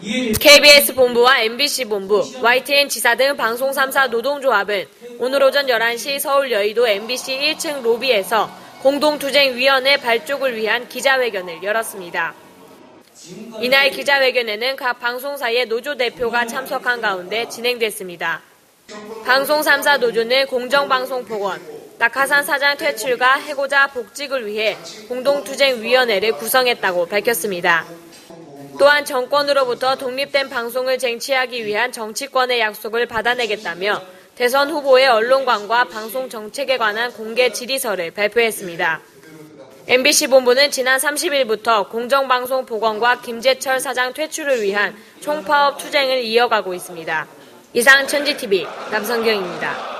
KBS 본부와 MBC 본부, YTN 지사 등 방송 3사 노동조합은 오늘 오전 11시 서울 여의도 MBC 1층 로비에서 공동투쟁위원회 발족을 위한 기자회견을 열었습니다. 이날 기자회견에는 각 방송사의 노조 대표가 참석한 가운데 진행됐습니다. 방송 3사 노조는 공정방송복원, 낙하산 사장 퇴출과 해고자 복직을 위해 공동투쟁위원회를 구성했다고 밝혔습니다. 또한 정권으로부터 독립된 방송을 쟁취하기 위한 정치권의 약속을 받아내겠다며 대선 후보의 언론관과 방송 정책에 관한 공개 질의서를 발표했습니다. MBC 본부는 지난 30일부터 공정방송 복원과 김재철 사장 퇴출을 위한 총파업 투쟁을 이어가고 있습니다. 이상 천지TV 남성경입니다.